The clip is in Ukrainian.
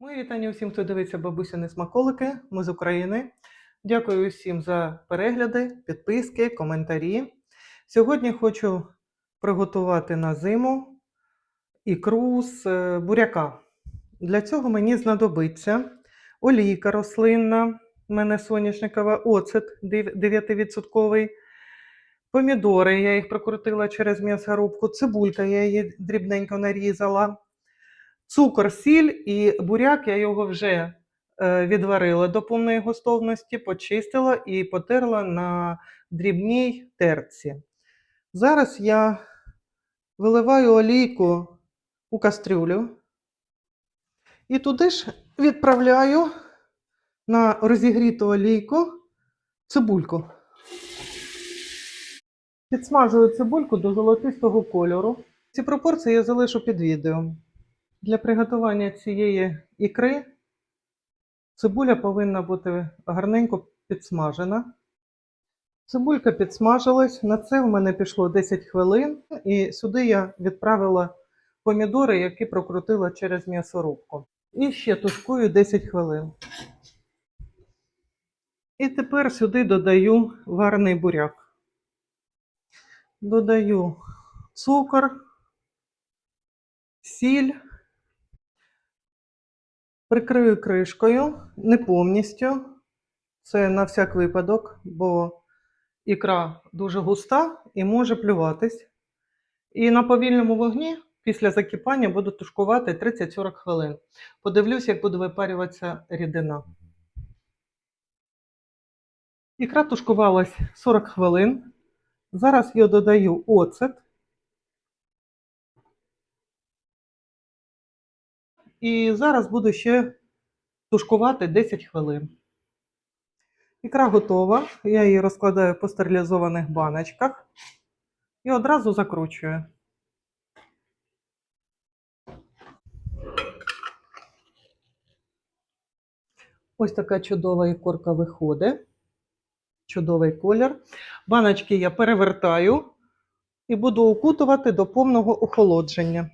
Мої вітання усім, хто дивиться бабусіни смаколики. Ми з України. Дякую усім за перегляди, підписки, коментарі. Сьогодні хочу приготувати на зиму ікру з е, буряка. Для цього мені знадобиться олійка рослинна, в мене соняшникова, оцет 9%, помідори, я їх прокрутила через м'ясорубку, цибулька, я її дрібненько нарізала. Цукор, сіль і буряк я його вже е, відварила до повної готовності, почистила і потерла на дрібній терці. Зараз я виливаю олійку у кастрюлю і туди ж відправляю на розігріту олійку цибульку. Підсмажую цибульку до золотистого кольору. Ці пропорції я залишу під відео. Для приготування цієї ікри цибуля повинна бути гарненько підсмажена. Цибулька підсмажилась, на це в мене пішло 10 хвилин, і сюди я відправила помідори, які прокрутила через м'ясорубку. І ще тушкую 10 хвилин. І тепер сюди додаю варний буряк. Додаю цукор, сіль. Прикрию кришкою, не повністю. Це на всяк випадок, бо ікра дуже густа і може плюватись. І на повільному вогні після закипання буду тушкувати 30-40 хвилин. Подивлюсь, як буде випарюватися рідина. Ікра тушкувалась 40 хвилин. Зараз я додаю оцет. І зараз буду ще тушкувати 10 хвилин. Ікра готова. Я її розкладаю по стерилізованих баночках і одразу закручую. Ось така чудова ікорка виходить. Чудовий колір. Баночки я перевертаю і буду укутувати до повного охолодження.